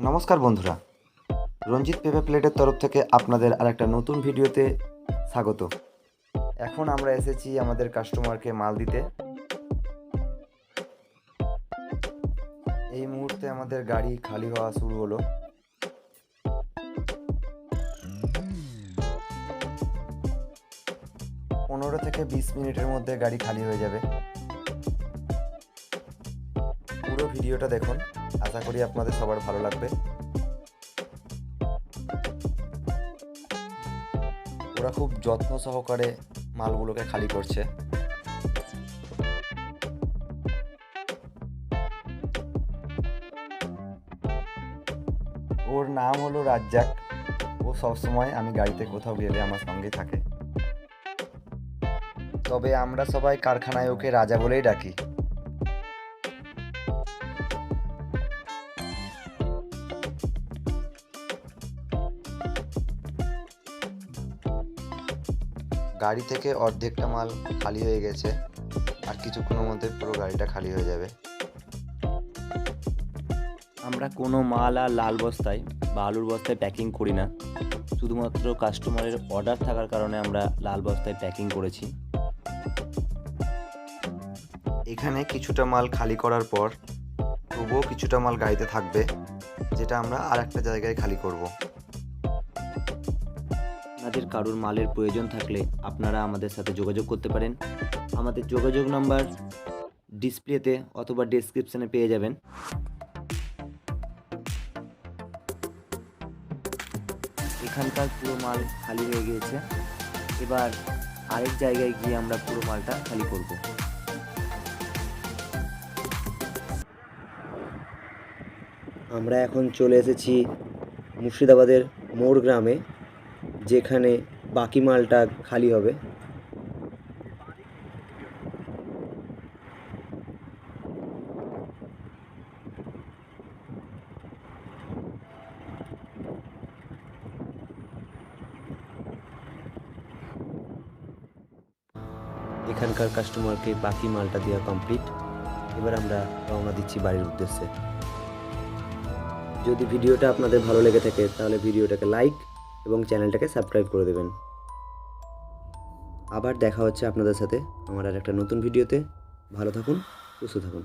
নমস্কার বন্ধুরা। রঞ্জিত পেপে প্লেটের তরফ থেকে আপনাদের আরেকটা নতুন ভিডিওতে স্বাগত। এখন আমরা এসেছি আমাদের কাস্টমারকে মাল দিতে। এই মুহূর্তে আমাদের গাড়ি খালি হওয়া শুরু হলো। পনেরো থেকে বিশ মিনিটের মধ্যে গাড়ি খালি হয়ে যাবে। পুরো ভিডিওটা দেখুন, আশা করি আপনাদের সবার ভালো লাগবে। ওরা খুব যত্ন সহকারে মালগুলোকে খালি করছে। ওর নাম হলো রাজ্জাক। ও সবসময় আমি গাড়িতে কোথাও গেলে আমার সঙ্গে থাকে। তবে আমরা সবাই কারখানায় ওকে রাজা বলেই ডাকি। গাড়ি থেকে অর্ধেকটা মাল খালি হয়ে গেছে, আর কিছুক্ষণের মধ্যে পুরো গাড়িটা খালি হয়ে যাবে। আমরা কোনো মাল আর লাল বস্তায় বা আলুর বস্তায় প্যাকিং করি না। শুধুমাত্র কাস্টমারের অর্ডার থাকার কারণে আমরা লাল বস্তায় প্যাকিং করেছি। এখানে কিছুটা মাল খালি করার পর তবুও কিছুটা মাল গাড়িতে থাকবে, যেটা আমরা আর একটা জায়গায় খালি করব। আপনাদের কারোর মালের প্রয়োজন থাকলে আপনারা আমাদের সাথে যোগাযোগ করতে পারেন। আমাদের যোগাযোগ নাম্বার ডিসপ্লেতে অথবা ডেসক্রিপশনে পেয়ে যাবেন। এখানকার পুরো মাল খালি হয়ে গিয়েছে। এবার আরেক জায়গায় গিয়ে আমরা পুরো মালটা খালি করব। আমরা এখন চলে এসেছি মুর্শিদাবাদের মোড় গ্রামে, যেখানে বাকি মালটা খালি হবে। এখানকার কাস্টমারকে বাকি মালটা দেওয়া কমপ্লিট এবার আমরা রওনা দিচ্ছি বাড়ির উদ্দেশ্যে। যদি ভিডিওটা আপনাদের ভালো লেগে থাকে, তাহলে ভিডিওটাকে লাইক এবং চ্যানেলটাকে সাবস্ক্রাইব করে দেবেন। আবার দেখা হচ্ছে আপনাদের সাথে আমার আর একটা নতুন ভিডিওতে। ভালো থাকুন, সুস্থ থাকুন।